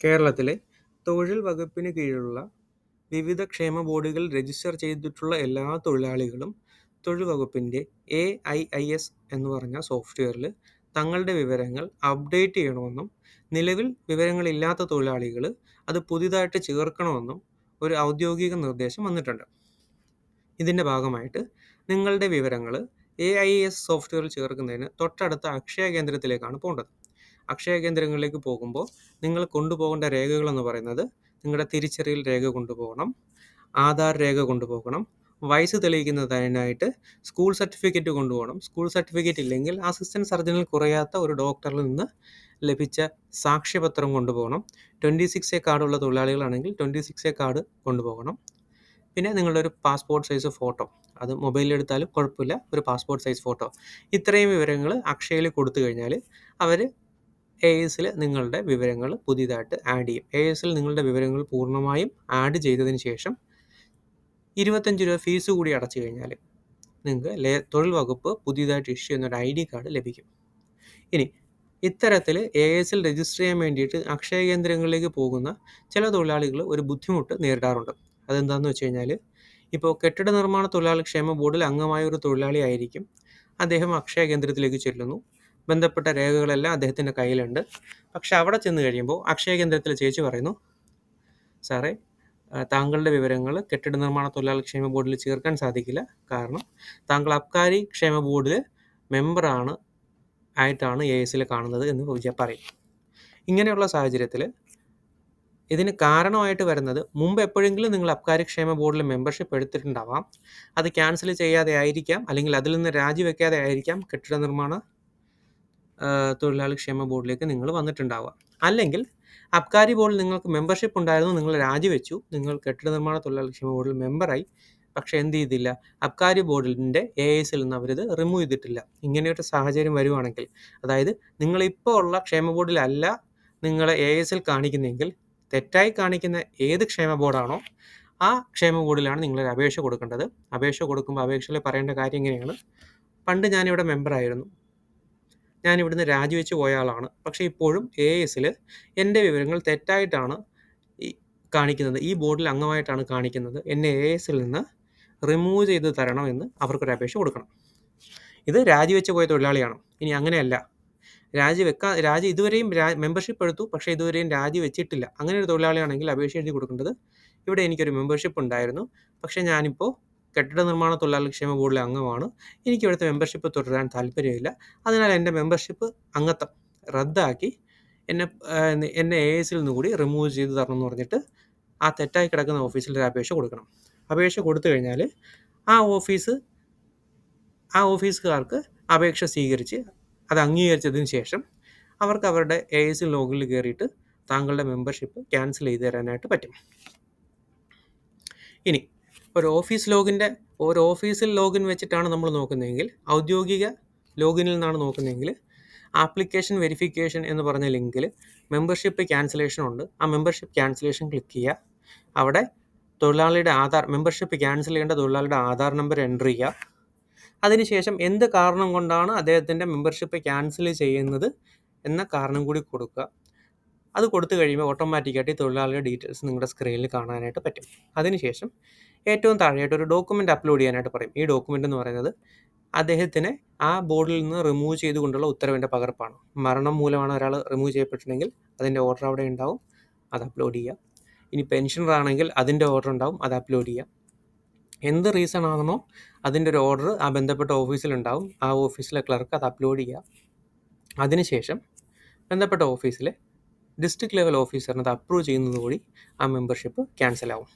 കേരളത്തിലെ തൊഴിൽ വകുപ്പിന് കീഴിലുള്ള വിവിധ ക്ഷേമ ബോർഡുകൾ രജിസ്റ്റർ ചെയ്തിട്ടുള്ള എല്ലാ തൊഴിലാളികളും തൊഴിൽ വകുപ്പിന്റെ എ ഐ ഐ എസ് എന്ന് പറഞ്ഞ സോഫ്റ്റ്വെയറിൽ തങ്ങളുടെ വിവരങ്ങൾ അപ്ഡേറ്റ് ചെയ്യണമെന്നും നിലവിൽ വിവരങ്ങളില്ലാത്ത തൊഴിലാളികൾ അത് പുതിയതായിട്ട് ചേർക്കണമെന്നും ഒരു ഔദ്യോഗിക നിർദ്ദേശം വന്നിട്ടുണ്ട്. ഇതിന്റെ ഭാഗമായിട്ട് നിങ്ങളുടെ വിവരങ്ങൾ എ ഐ എസ് സോഫ്റ്റ്വെയറിൽ ചേർക്കുന്നതിന് തൊട്ടടുത്ത അക്ഷയ കേന്ദ്രത്തിലേക്കാണ് പോകേണ്ടത്. അക്ഷയ കേന്ദ്രങ്ങളിലേക്ക് പോകുമ്പോൾ നിങ്ങൾ കൊണ്ടുപോകേണ്ട രേഖകളെന്ന് പറയുന്നത് നിങ്ങളുടെ തിരിച്ചറിയൽ രേഖ കൊണ്ടുപോകണം ആധാർ രേഖ കൊണ്ടുപോകണം വയസ്സ് തെളിയിക്കുന്നതിനായിട്ട് സ്കൂൾ സർട്ടിഫിക്കറ്റ് കൊണ്ടുപോകണം. സ്കൂൾ സർട്ടിഫിക്കറ്റ് ഇല്ലെങ്കിൽ അസിസ്റ്റന്റ് സർജനിൽ കുറയാത്ത ഒരു ഡോക്ടറിൽ നിന്ന് ലഭിച്ച സാക്ഷ്യപത്രം കൊണ്ടുപോകണം. ട്വന്റി സിക്സ് എ കാർഡുള്ള തൊഴിലാളികളാണെങ്കിൽ ട്വന്റി സിക്സ് എ കാർഡ് കൊണ്ടുപോകണം. പിന്നെ നിങ്ങളുടെ ഒരു പാസ്പോർട്ട് സൈസ് ഫോട്ടോ അത് മൊബൈലിൽ എടുത്താലും കുഴപ്പമില്ല ഒരു പാസ്പോർട്ട് സൈസ് ഫോട്ടോ. ഇത്രയും വിവരങ്ങൾ അക്ഷയയിൽ കൊടുത്തു കഴിഞ്ഞാൽ അവർ എ എസിൽ നിങ്ങളുടെ വിവരങ്ങൾ പുതിയതായിട്ട് ആഡ് ചെയ്യും. എ എസിൽ നിങ്ങളുടെ വിവരങ്ങൾ പൂർണമായും ആഡ് ചെയ്തതിന് ശേഷം ഇരുപത്തഞ്ച് രൂപ ഫീസ് കൂടി അടച്ചു കഴിഞ്ഞാൽ നിങ്ങൾക്ക് ലേ തൊഴിൽ വകുപ്പ് പുതിയതായിട്ട് ഇഷ്യൂ ചെയ്യുന്ന ഒരു ഐ ഡി കാർഡ് ലഭിക്കും. ഇനി ഇത്തരത്തിൽ എ എസിൽ രജിസ്റ്റർ ചെയ്യാൻ വേണ്ടിയിട്ട് അക്ഷയ കേന്ദ്രങ്ങളിലേക്ക് പോകുന്ന ചില തൊഴിലാളികൾ ഒരു ബുദ്ധിമുട്ട് നേരിടാറുണ്ട്. അതെന്താണെന്ന് വെച്ച് കഴിഞ്ഞാൽ ഇപ്പോൾ കെട്ടിട നിർമ്മാണ തൊഴിലാളി ക്ഷേമ ബോർഡിൽ അംഗമായ ഒരു തൊഴിലാളി ആയിരിക്കും. അദ്ദേഹം അക്ഷയ കേന്ദ്രത്തിലേക്ക് ചെല്ലുന്നു. ബന്ധപ്പെട്ട രേഖകളെല്ലാം അദ്ദേഹത്തിന്റെ കയ്യിലുണ്ട്. പക്ഷെ അവിടെ ചെന്ന് കഴിയുമ്പോൾ അക്ഷയ കേന്ദ്രത്തിലെ ചേച്ചി പറയുന്നു സാറേ താങ്കളുടെ വിവരങ്ങൾ കെട്ടിട നിർമ്മാണ തൊഴിലാളി ക്ഷേമ ബോർഡിൽ ചേർക്കാൻ സാധിക്കില്ല. കാരണം താങ്കൾ അബ്കാരി ക്ഷേമ ബോർഡിൽ മെമ്പറാണ് ആയിട്ടാണ് എ എസിൽ കാണുന്നത് എന്ന് വിജയ പറയും. ഇങ്ങനെയുള്ള സാഹചര്യത്തിൽ ഇതിന് കാരണമായിട്ട് വരുന്നത് മുമ്പ് എപ്പോഴെങ്കിലും നിങ്ങൾ അബ്കാരി ക്ഷേമ ബോർഡിൽ മെമ്പർഷിപ്പ് എടുത്തിട്ടുണ്ടാവാം. അത് ക്യാൻസൽ ചെയ്യാതെ ആയിരിക്കാം. അല്ലെങ്കിൽ അതിൽ നിന്ന് രാജിവെക്കാതെ ആയിരിക്കാം കെട്ടിട നിർമ്മാണ തൊഴിലാളി ക്ഷേമ ബോർഡിലേക്ക് നിങ്ങൾ വന്നിട്ടുണ്ടാവുക. അല്ലെങ്കിൽ അബ്കാരി ബോർഡിൽ നിങ്ങൾക്ക് മെമ്പർഷിപ്പ് ഉണ്ടായിരുന്നു നിങ്ങൾ രാജിവെച്ചു നിങ്ങൾ കെട്ടിട നിർമ്മാണ തൊഴിലാളി ക്ഷേമ ബോർഡിൽ മെമ്പറായി പക്ഷേ എന്ത് ചെയ്തില്ല? അബ്കാരി ബോർഡിന്റെ എ എസിൽ നിന്ന് അവരിത് റിമൂവ് ചെയ്തിട്ടില്ല. ഇങ്ങനെയൊരു സാഹചര്യം വരുവാണെങ്കിൽ അതായത് നിങ്ങളിപ്പോൾ ഉള്ള ക്ഷേമ ബോർഡിലല്ല നിങ്ങളെ എ എസിൽ കാണിക്കുന്നെങ്കിൽ തെറ്റായി കാണിക്കുന്ന ഏത് ക്ഷേമ ബോർഡാണോ ആ ക്ഷേമ ബോർഡിലാണ് നിങ്ങളൊരു അപേക്ഷ കൊടുക്കേണ്ടത്. അപേക്ഷ കൊടുക്കുമ്പോൾ അപേക്ഷയിൽ പറയേണ്ട കാര്യം ഇങ്ങനെയാണ് പണ്ട് ഞാനിവിടെ മെമ്പറായിരുന്നു ഞാൻ ഇവിടുന്ന് രാജിവെച്ച് പോയ ആളാണ്. പക്ഷേ ഇപ്പോഴും എ എസിൽ എന്റെ വിവരങ്ങൾ തെറ്റായിട്ടാണ് ഈ കാണിക്കുന്നത്. ഈ ബോർഡിൽ അംഗമായിട്ടാണ് കാണിക്കുന്നത്. എന്നെ എ എസിൽ നിന്ന് റിമൂവ് ചെയ്ത് തരണമെന്ന് അവർക്കൊരു അപേക്ഷ കൊടുക്കണം. ഇത് രാജിവെച്ച് പോയ തൊഴിലാളിയാണ്. ഇനി അങ്ങനെയല്ല. രാജി വെക്കാ രാജി ഇതുവരെയും മെമ്പർഷിപ്പ് എടുത്തു. പക്ഷേ ഇതുവരെയും രാജി വെച്ചിട്ടില്ല. അങ്ങനെ ഒരു തൊഴിലാളിയാണെങ്കിൽ അപേക്ഷ എഴുതി കൊടുക്കേണ്ടത് ഇവിടെ എനിക്കൊരു മെമ്പർഷിപ്പ് ഉണ്ടായിരുന്നു. പക്ഷേ ഞാനിപ്പോൾ കെട്ടിട നിർമ്മാണ തൊഴിലാളി ക്ഷേമ ബോർഡിലെ അംഗമാണ്. എനിക്ക് ഇവിടുത്തെ മെമ്പർഷിപ്പ് തുടരാൻ താല്പര്യമില്ല. അതിനാൽ എന്റെ മെമ്പർഷിപ്പ് അംഗത്വം റദ്ദാക്കി. എന്നെ എന്നെ എ എസിൽ നിന്ന് കൂടി റിമൂവ് ചെയ്ത് തരണം എന്ന് പറഞ്ഞിട്ട് ആ തെറ്റായി കിടക്കുന്ന ഓഫീസിൽ ഒരു അപേക്ഷ കൊടുക്കണം. അപേക്ഷ കൊടുത്തു കഴിഞ്ഞാൽ ആ ഓഫീസ് ആ ഓഫീസുകാർക്ക് അപേക്ഷ സ്വീകരിച്ച് അത് അംഗീകരിച്ചതിന് ശേഷം അവർക്ക് അവരുടെ എ എസ് ലോഗിൽ കയറിയിട്ട് താങ്കളുടെ മെമ്പർഷിപ്പ് ക്യാൻസൽ ചെയ്ത് തരാനായിട്ട് പറ്റും. ഇനി ഒരു ഓഫീസ് ലോഗിന്റെ ഒരു ഓഫീസിൽ ലോഗിൻ വെച്ചിട്ടാണ് നമ്മൾ നോക്കുന്നതെങ്കിൽ ഔദ്യോഗിക ലോഗിനിൽ നിന്നാണ് നോക്കുന്നതെങ്കിൽ ആപ്ലിക്കേഷൻ വെരിഫിക്കേഷൻ എന്ന് പറഞ്ഞ ലിങ്കിൽ മെമ്പർഷിപ്പ് ക്യാൻസലേഷൻ ഉണ്ട്. ആ മെമ്പർഷിപ്പ് ക്യാൻസലേഷൻ ക്ലിക്ക് ചെയ്യുക. അവിടെ തൊഴിലാളിയുടെ ആധാർ മെമ്പർഷിപ്പ് ക്യാൻസൽ ചെയ്യേണ്ട തൊഴിലാളിയുടെ ആധാർ നമ്പർ എന്റർ ചെയ്യുക. അതിനുശേഷം എന്ത് കാരണം കൊണ്ടാണ് അദ്ദേഹത്തിന്റെ മെമ്പർഷിപ്പ് ക്യാൻസൽ ചെയ്യുന്നത് എന്ന കാരണം കൂടി കൊടുക്കുക. അത് കൊടുത്തു കഴിയുമ്പോൾ ഓട്ടോമാറ്റിക്കായിട്ട് ഈ തൊഴിലാളിയുടെ ഡീറ്റെയിൽസ് നിങ്ങളുടെ സ്ക്രീനിൽ കാണാനായിട്ട് പറ്റും. അതിനുശേഷം ഏറ്റവും താഴെയായിട്ട് ഒരു ഡോക്യുമെന്റ് അപ്ലോഡ് ചെയ്യാനായിട്ട് പറയും. ഈ ഡോക്യുമെന്റ് എന്ന് പറയുന്നത് അദ്ദേഹത്തിനെ ആ ബോർഡിൽ നിന്ന് റിമൂവ് ചെയ്തുകൊണ്ടുള്ള ഉത്തരവിന്റെ പകർപ്പാണ്. മരണം മൂലമാണ് ഒരാൾ റിമൂവ് ചെയ്യപ്പെട്ടിട്ടുണ്ടെങ്കിൽ അതിന്റെ ഓർഡർ അവിടെ ഉണ്ടാവും. അത് അപ്ലോഡ് ചെയ്യാം. ഇനി പെൻഷനറാണെങ്കിൽ അതിന്റെ ഓർഡർ ഉണ്ടാവും. അത് അപ്ലോഡ് ചെയ്യാം. എന്ത് റീസൺ ആണെന്നോ അതിന്റെ ഒരു ഓർഡർ ആ ബന്ധപ്പെട്ട ഓഫീസിലുണ്ടാവും ആ ഓഫീസിലെ ക്ലർക്ക് അത് അപ്ലോഡ് ചെയ്യുക അതിനുശേഷം ബന്ധപ്പെട്ട ഓഫീസിലെ ഡിസ്ട്രിക്ട് ലെവൽ ഓഫീസറിനത് അപ്രൂവ് ചെയ്യുന്നതോടുകൂടി ആ മെമ്പർഷിപ്പ് ക്യാൻസൽ ആവും.